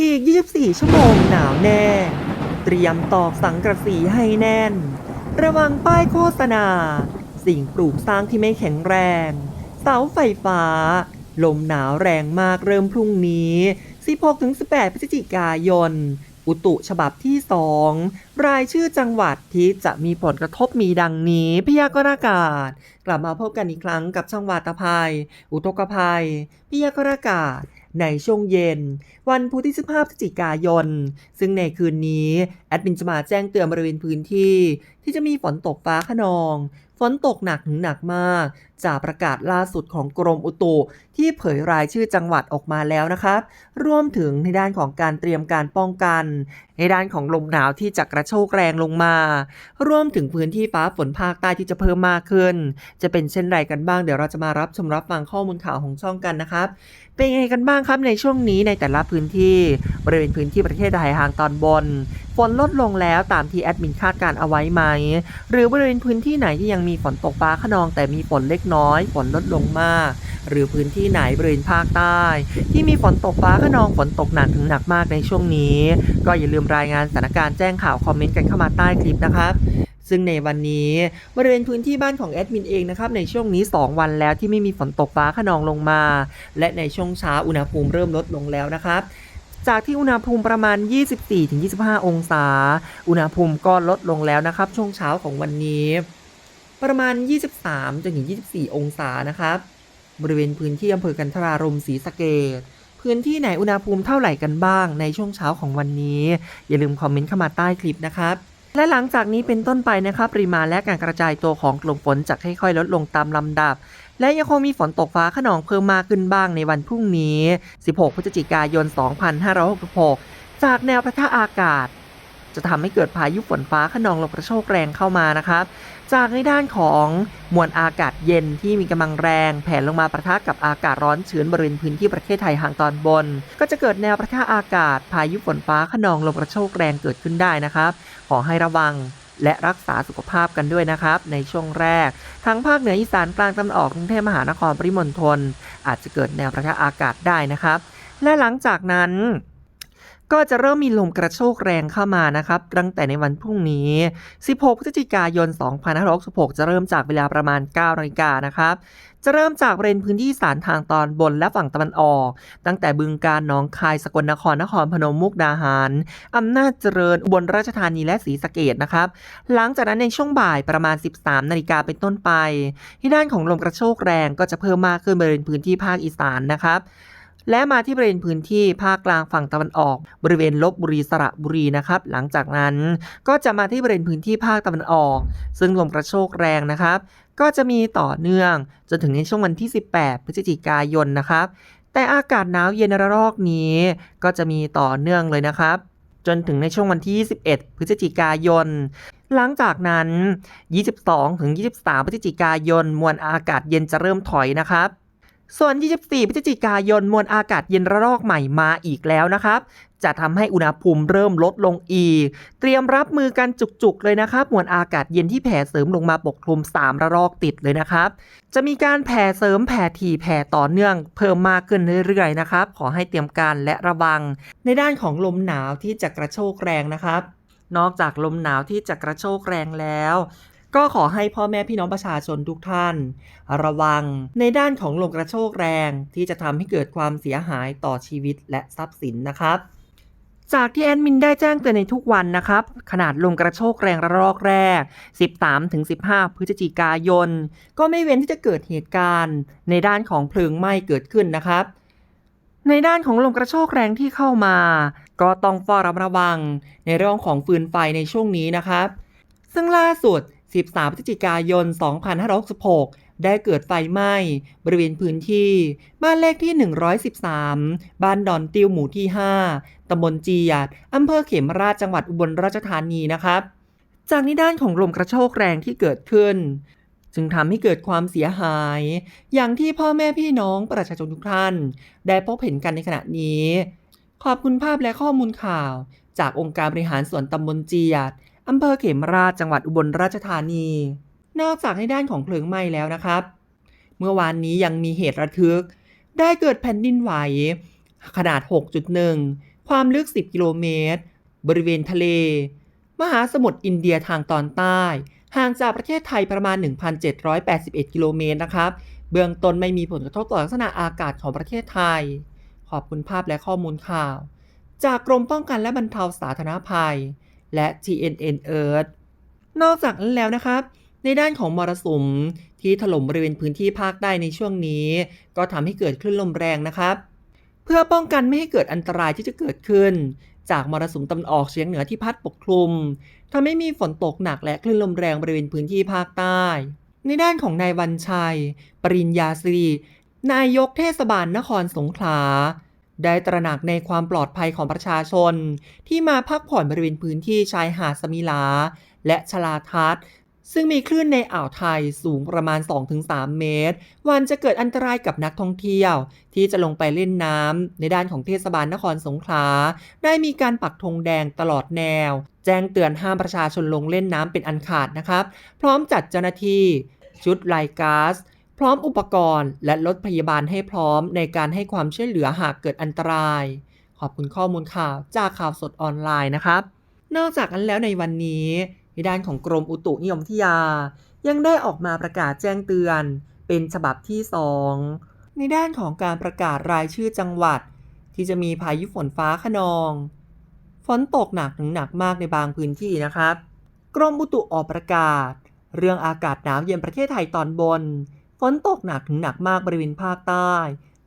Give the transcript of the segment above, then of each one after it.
อีก 24 ชั่วโมงหนาวแน่ เตรียมตอกสังกะสีให้แน่น ระวังป้ายโฆษณา สิ่งปลูกสร้างที่ไม่แข็งแรง เสาไฟฟ้า ลมหนาวแรงมากเริ่มพรุ่งนี้ 16-18 พฤศจิกายน อุตุฉบับที่ 2 รายชื่อจังหวัดที่จะมีผลกระทบมีดังนี้ พยากรณ์อากาศ กลับมาพบกันอีกครั้งกับช่องวาตภัย อุทกภัย พยากรณ์อากาศ ในช่วงเย็น วันพุธที่ 15พฤศจิกายน ซึ่งในคืนนี้ แอดมินจะมาแจ้งเตือนบริเวณพื้นที่ ที่จะมีฝนตกฟ้าขนอง ฝนตกหนักถึงหนักมากจากประกาศล่าสุดของกรมอุตุที่เผยรายชื่อจังหวัดออกมาแล้วนะครับ รวมถึงในด้านของการเตรียมการป้องกัน ในด้านของลมหนาวที่จะกระโชกแรงลงมา รวมถึงพื้นที่ฟ้าฝนภาคใต้ที่จะเพิ่มมากขึ้น จะเป็นเช่นไรกันบ้างเดี๋ยวเราจะมารับชมรับฟังข้อมูลข่าวของช่องกันนะครับ เป็นยังไงกันบ้างครับในช่วงนี้ในแต่ละพื้นที่บริเวณพื้นที่ประเทศไทยทางตอนบนฝนลดลงแล้วตามที่แอดมินคาดการเอาไว้ไหม หรือบริเวณพื้นที่ไหนที่ยังมีฝนตกฟ้าขนองแต่มีฝนเล็กน้อย ฝนลดลงมาก หรือพื้นที่ไหนบริเวณภาคใต้ ที่มีฝนตกฟ้าขนองฝนตกหนักถึงหนักมากในช่วงนี้ ก็อย่าลืมรายงานสถานการณ์แจ้งข่าวคอมเมนต์กันเข้ามาใต้คลิปนะครับซึ่งในวันนี้บริเวณพื้นที่บ้านของแอดมินเองนะครับในช่วงนี้ 2 วันแล้วที่ไม่มีฝนตกฟ้าขนองลงมา และในช่วงเช้าอุณหภูมิเริ่มลดลงแล้วนะครับ จากที่อุณหภูมิประมาณ 24-25 องศา อุณหภูมิก็ลดลงแล้วนะครับ ช่วงเช้าของวันนี้ ประมาณ 23จนถึง24 องศานะครับ บริเวณพื้นที่อำเภอกันทรารมศรีสะเกดพื้นที่ไหนอุณหภูมิเท่าไหร่กันบ้างในช่วงเช้าของวันนี้ อย่าลืมคอมเมนต์เข้ามาใต้คลิปนะครับและหลังจากนี้เป็นต้นไปนะครับปริมาณและการกระจายตัวของกลุ่มฝนจะค่อยๆ ลดลงตามลำดับ และยังคงมีฝนตกฟ้าขนองเพิ่มมากขึ้นบ้างในวันพรุ่งนี้ 16 พฤศจิกายน 2566 จากแนวพระทะอากาศ จะทำให้เกิดพายุฝนฟ้าขนองลมกระโชกแรงเข้ามานะครับ จากในด้านของมวลอากาศเย็นที่มีกำลังแรง แผ่ลงมาประทะกับอากาศร้อนชื้นบริเวณพื้นที่ประเทศไทยทางตอนบน ก็จะเกิดแนวประทะอากาศ พายุฝนฟ้าขนองลมกระโชกแรงเกิดขึ้นได้นะครับ ขอให้ระวังและรักษาสุขภาพกันด้วยนะครับ ในช่วงแรก ทั้งภาคเหนืออีสานกลางตะวันออกกรุงเทพมหานครปริมณฑลอาจจะเกิดแนวประทะอากาศได้นะครับ และหลังจากนั้น ก็จะเริ่มมีลมกระโชกแรงเข้ามานะครับ ตั้งแต่ในวันพรุ่งนี้ 16 พฤศจิกายน 2566 จะเริ่มจากเวลาประมาณ9นาฬิกานะครับจะเริ่มจากบริเวณพื้นที่สารทางตอนบนและฝั่งตะวันออก ตั้งแต่บึงการหนองคายสกลนครนครพนมมุกดาหารอำนาจเจริญอุบลราชธานีและศรีสะเกดนะครับ หลังจากนั้นในช่วงบ่ายประมาณ 13 นาฬิกาเป็นต้นไปที่ด้านของลมกระโชกแรงก็จะเพิ่มมากขึ้นบริเวณพื้นที่ภาคอีสานนะครับ และมาที่บริเวณพื้นที่ภาคกลางฝั่งตะวันออก บริเวณลบบุรีสระบุรีนะครับ หลังจากนั้นก็จะมาที่บริเวณพื้นที่ภาคตะวันออก ซึ่งลมกระโชกแรงนะครับ ก็จะมีต่อเนื่องจนถึงในช่วงวันที่ 18 พฤศจิกายนนะครับ แต่อากาศหนาวเย็นระลอกนี้ ก็จะมีต่อเนื่องเลยนะครับ จนถึงในช่วงวันที่ 21 พฤศจิกายนหลังจากนั้น 22-23 พฤศจิกายน มวลอากาศเย็นจะเริ่มถอยนะครับ ส่วน 24 พฤศจิกายนมวลอากาศเย็นระลอกใหม่มาอีกแล้วนะครับ จะทำให้อุณหภูมิเริ่มลดลงอีก เตรียมรับมือกันจุกๆเลยนะครับ มวลอากาศเย็นที่แผ่เสริมลงมาปกคลุม 3 ระลอกติดเลยนะครับ จะมีการแผ่เสริมแผ่ถี่แผ่ต่อเนื่อง เพิ่มมากขึ้นเรื่อยๆนะครับ ขอให้เตรียมการและระวัง ในด้านของลมหนาวที่จะกระโชกแรงนะครับนอกจากลมหนาวที่จะกระโชกแรงแล้ว ก็ขอให้พ่อแม่พี่น้องประชาชนทุกท่าน ระวังในด้านของลมกระโชกแรงที่จะทำให้เกิดความเสียหายต่อชีวิตและทรัพย์สินนะครับจากที่แอดมินได้แจ้งเตือนในทุกวันนะครับ ขนาดลมกระโชกแรงระลอกแรก 13-15 พฤศจิกายน ก็ไม่เว้นที่จะเกิดเหตุการณ์ ในด้านของเพลิงไหม้เกิดขึ้นนะครับ ในด้านของลมกระโชกแรงที่เข้ามา ก็ต้องเฝ้าระมัดระวังในเรื่องของฟืนไฟในช่วงนี้นะครับ ซึ่งล่าสุด 13 พฤศจิกายน 2566 ได้เกิดไฟไหม้ บริเวณพื้นที่ บ้านเลขที่ 113 บ้านดอนติวหมู่ที่ 5 ตำบลจียัดอำเภอเขมราชจังหวัดอุบลราชธานีนะครับ จากนี้ด้านของลมกระโชกแรงที่เกิดขึ้น จึงทำให้เกิดความเสียหาย อย่างที่พ่อแม่พี่น้องประชาชนทุกท่าน ได้พบเห็นกันในขณะนี้ ขอบคุณภาพและข้อมูลข่าว จากองค์การบริหารส่วนตำบลจียด อำเภอเขมราชจังหวัดอุบลราชธานี นอกจากในด้านของเพลิงไหม้แล้วนะครับ เมื่อวานนี้ยังมีเหตุระทึก ได้เกิดแผ่นดินไหว ขนาด 6.1 ความลึก 10 กิโลเมตร บริเวณทะเล มหาสมุทรอินเดียทางตอนใต้ห่างจากประเทศไทยประมาณ 1,781 กิโลเมตรนะครับ เบื้องต้นไม่มีผลกระทบต่อลักษณะอากาศของประเทศไทย ขอบคุณภาพและข้อมูลข่าว จากกรมป้องกันและบรรเทาสาธารณภัย และ TNN Earth นอกจากนั้นแล้วนะครับ ในด้านของมรสุมที่ถล่มบริเวณพื้นที่ภาคใต้ในช่วงนี้ ก็ทำให้เกิดคลื่นลมแรงนะครับ เพื่อป้องกันไม่ให้เกิดอันตรายที่จะเกิดขึ้น จากมรสุมตะวันออกเฉียงเหนือที่พัดปกคลุมทำให้มีฝนตกหนักและคลื่นลมแรงบริเวณพื้นที่ภาคใต้ ในด้านของนายวันชัย ปริญญาสิรินายกเทศบาลนครสงขลา ได้ตระหนักในความปลอดภัยของประชาชน ที่มาพักผ่อนบริเวณพื้นที่ชายหาดสมิลา และชลาทัศน์ซึ่งมีคลื่นในอ่าวไทยสูงประมาณ 2-3 เมตร วันจะเกิดอันตรายกับนักท่องเที่ยว ที่จะลงไปเล่นน้ำในด้านของเทศบาลนครสงขลา ได้มีการปักธงแดงตลอดแนว แจ้งเตือนห้ามประชาชนลงเล่นน้ำเป็นอันขาดนะครับ พร้อมจัดเจ้าหน้าที่ ชุดไลกาซ พร้อมอุปกรณ์และรถพยาบาลให้พร้อมในการให้ความช่วยเหลือหากเกิดอันตราย ขอบคุณข้อมูลข่าวจากข่าวสดออนไลน์นะครับ นอกจากนั้นแล้วในวันนี้ในด้านของกรมอุตุนิยมวิทยา ยังได้ออกมาประกาศแจ้งเตือน เป็นฉบับที่ 2 ในด้านของการประกาศรายชื่อจังหวัด ที่จะมีพายุฝนฟ้าขนอง ฝนตกหนักถึงหนักมากในบางพื้นที่นะครับ กรมอุตุออกประกาศ เรื่องอากาศหนาวเย็นประเทศไทยตอนบน นตกหนักถึงหนักมากบริเวณภาคใต้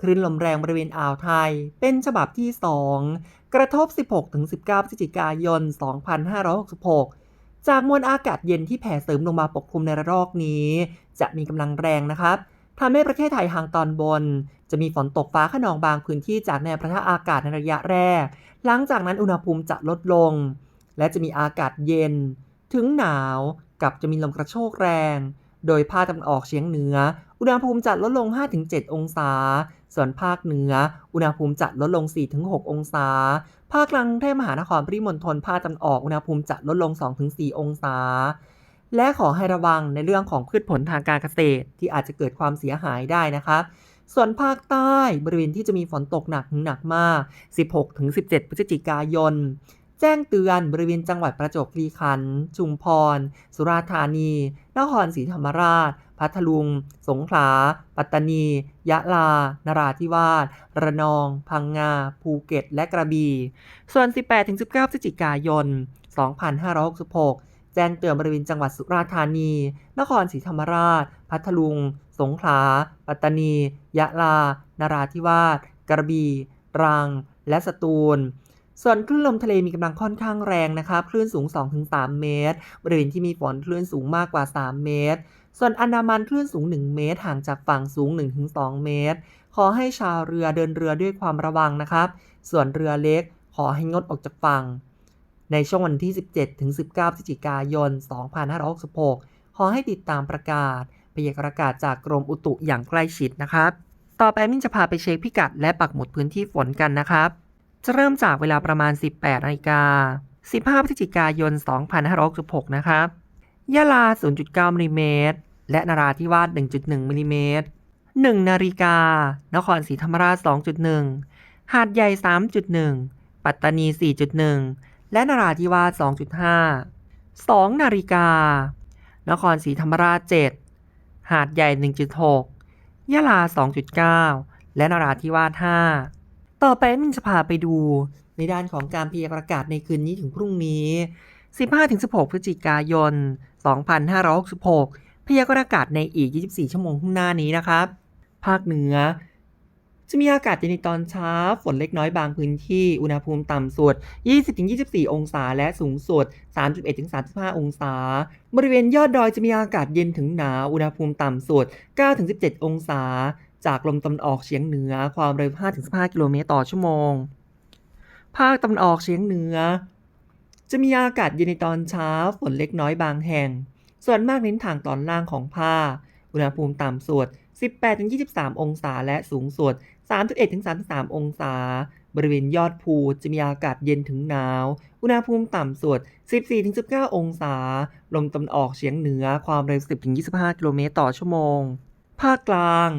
คลื่นลมแรงบริเวณอ่าวไทย เป็นฉบับที่ 2 กระทบ 16-19พฤศจิกายน 2566 จากมวลอากาศเย็นที่แผ่เสริมลงมาปกคลุมในระลอกนี้ จะมีกำลังแรงนะครับทำให้ประเทศไทยทางตอนบน จะมีฝนตกฟ้าขนองบางพื้นที่จากแนวประทะอากาศในระยะแรก หลังจากนั้นอุณหภูมิจะลดลง และจะมีอากาศเย็น ถึงหนาวกับจะมีลมกระโชกแรง โดยภาคตะวันออกเฉียงเหนือ อุณหภูมิจะลดลง 5-7 องศา ส่วนภาคเหนือ อุณหภูมิจะลดลง 4-6 องศา ภาคกลางเทพมหานครปริมณฑลภาคตะวันออกอุณหภูมิจะลดลง 2-4 องศา และขอให้ระวังในเรื่องของพืชผลทางการเกษตร ที่อาจจะเกิดความเสียหายได้นะครับส่วนภาคใต้บริเวณที่จะมีฝนตกหนักถึงหนักมาก 16-17 พฤศจิกายน จ้งเตือนบริเวณจังหวัดประจวบคีรีขันธ์ชุมพร สุราษฎร์ธานี นครศรีธรรมราช พัทลุง สงขลา ปัตตานี ยะลา นราธิวาส ระนอง พังงา ภูเก็ต และกระบี่ ส่วน 18-19พฤศจิกายน 2566แจ้งเตือนบริเวณจังหวัดสุราษฎร์ธานี นครศรีธรรมราช พัทลุง สงขลา ปัตตานี ยะลา นราธิวาส กระบี่ ตรัง และสตูล ส่วนคลื่นลมทะเลมีกำลังค่อนข้างแรงนะครับคลื่นสูง 2-3 เมตร บริเวณที่มีฝนคลื่นสูงมากกว่า 3 เมตร ส่วนอันดามันคลื่นสูง 1 เมตร ห่างจากฝั่งสูง 1-2 เมตร ขอให้ชาวเรือเดินเรือด้วยความระวังนะครับ ส่วนเรือเล็กขอให้งดออกจากฝั่ง ในช่วงวันที่ 17-19 พฤศจิกายน 2566 ขอให้ติดตามประกาศพยากรณ์อากาศจากกรมอุตุอย่างใกล้ชิดนะครับ ต่อไปมิ้นจะพาไปเช็คพิกัดและปักหมุดพื้นที่ฝนกันนะครับ จะเริ่มจากเวลาประมาณ 18นาฬิกา 15พฤศจิกายน 2566 นะครับยะลา 0.9มิลลิเมตร และนราธิวาส 1.1มิลลิเมตร 1นาฬิกา นครศรีธรรมราช 2.1 หาดใหญ่ 3.1 ปัตตานี 4.1 และนราธิวาส 2.5 2นาฬิกา นครศรีธรรมราช 7 หาดใหญ่ 1.6 ยะลา 2.9 และนราธิวาส 5 ต่อไปมินจะพาไปดู ในด้านของการพยากรณ์อากาศในคืนนี้ถึงพรุ่งนี้ 15-16 พฤศจิกายน 2566 พยากรณ์อากาศในอีก 24 ชั่วโมงข้างหน้านี้นะครับ ภาคเหนือ จะมีอากาศเย็นในตอนเช้า ฝนเล็กน้อยบางพื้นที่ อุณหภูมิต่ำสุด 20-24 องศา และสูงสุด 31-35 องศา บริเวณยอดดอยจะมีอากาศเย็นถึงหนาว อุณหภูมิต่ำสุด 9-17 องศา จากลมตะวันออกเฉียงเหนือความเร็ว 5-15 กิโลเมตรต่อชั่วโมง ภาคตะวันออกเฉียงเหนือ จะมีอากาศเย็นในตอนเช้าฝนเล็กน้อยบางแห่ง ส่วนมากเน้นทางตอนล่างของภาค อุณหภูมิต่ำสุด 18-23 องศาและสูงสุด 31-33 องศา บริเวณยอดภูจะมีอากาศเย็นถึงหนาว อุณหภูมิต่ำสุด 14-19 องศา ลมตะวันออกเฉียงเหนือความเร็ว 10-25 กิโลเมตรต่อชั่วโมง ภาคกลาง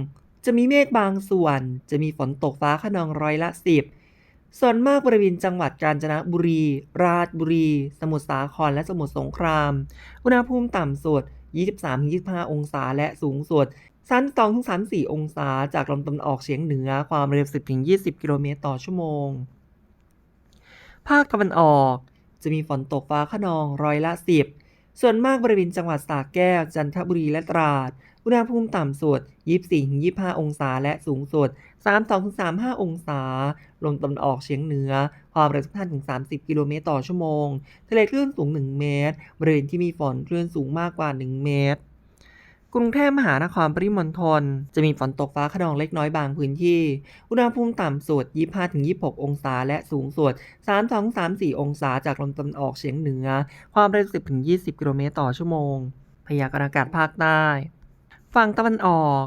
จะมีเมฆบางส่วน จะมีฝนตกฟ้าขนองร้อยละ 10 ส่วนมากบริเวณจังหวัดกาญจนบุรี ราชบุรี สมุทรสาครและสมุทรสงคราม อุณหภูมิต่ำสุด 23-25 องศาและสูงสุด32-34 องศา จากลมตะวันออกเฉียงเหนือความเร็ว 10-20 กิโลเมตรต่อชั่วโมง ภาคตะวันออกจะมีฝนตกฟ้าขนองร้อยละ 10 ส่วนมากบริเวณจังหวัดสระแก้ว จันทบุรีและตราด อุณหภูมิต่ำสุด 24-25 องศา และสูงสุด 32-35 องศา ลมตะวันออกเฉียงเหนือ ความเร็ว15-30 กิโลเมตรต่อชั่วโมง ทะเลคลื่นสูง 1 เมตร บริเวณที่มีฝนคลื่นสูงมากกว่า 1 เมตรกรุงเทพมหานครปริมณฑลจะมีฝนตกฟ้าขนองเล็กน้อยบางพื้นที่ อุณหภูมิต่ำสุด 25-26 องศา และสูงสุด 32-34 องศา จากลมตะวันออกเฉียงเหนือ ความเร็ว 10-20 กิโลเมตรต่อชั่วโมง พยากรณ์อากาศภาคใต้ ฝั่งตะวันออก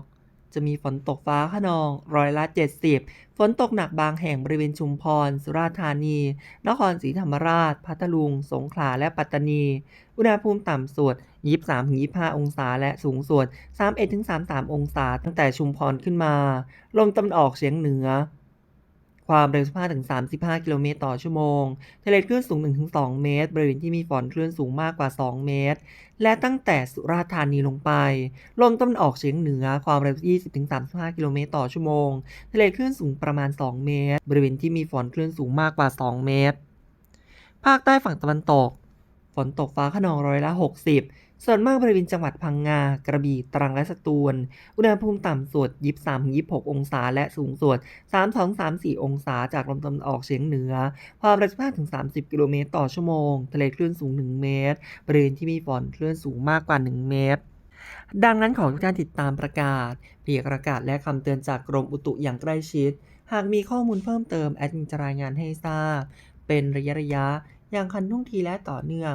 จะมีฝนตกฟ้าขนองร้อยละ 70 ฝนตกหนักบางแห่งบริเวณชุมพร สุราษฎร์ธานี นครศรีธรรมราช พัทลุง สงขลา และปัตตานี อุณหภูมิต่ำสุด 23-25 องศา และสูงสุด 31-33 องศา ตั้งแต่ชุมพรขึ้นมา ลมตะวันออกเฉียงเหนือ ความเร็ว 15-35 กิโลเมตรต่อชั่วโมง ทะเลคลื่นสูง 1-2 เมตร บริเวณที่มีฝนคลื่นสูงมากกว่า 2 เมตร และตั้งแต่สุราษฎร์ธานีลงไป ลมตะวันออกเฉียงเหนือ ความเร็ว 20-35 กิโลเมตรต่อชั่วโมง ทะเลคลื่นสูงประมาณ 2 เมตร บริเวณที่มีฝนคลื่นสูงมากกว่า 2 เมตร ภาคใต้ฝั่งตะวันตก ฝนตกฟ้าขนองร้อยละ 60 ส่วนมากบริเวณจังหวัดพังงา กระบี่ตรังและสตูล อุณหภูมิต่ำสุด 23-26 องศา และสูงสุด 32-34 องศา จากลมตะวันออกเฉียงเหนือ ความเร็ว15-30 กิโลเมตรต่อชั่วโมง ทะเลคลื่นสูง 1 เมตร บริเวณที่มีฝนคลื่นสูงมากกว่า 1 เมตรดังนั้นขอทุกท่านติดตามประกาศพยากรณ์อากาศและคำเตือนจากกรมอุตุอย่างใกล้ชิด หากมีข้อมูลเพิ่มเติมแอดมินจะรายงานให้ทราบ เป็นระยะระยะๆอย่างคันทุ่งทีและต่อเนื่อง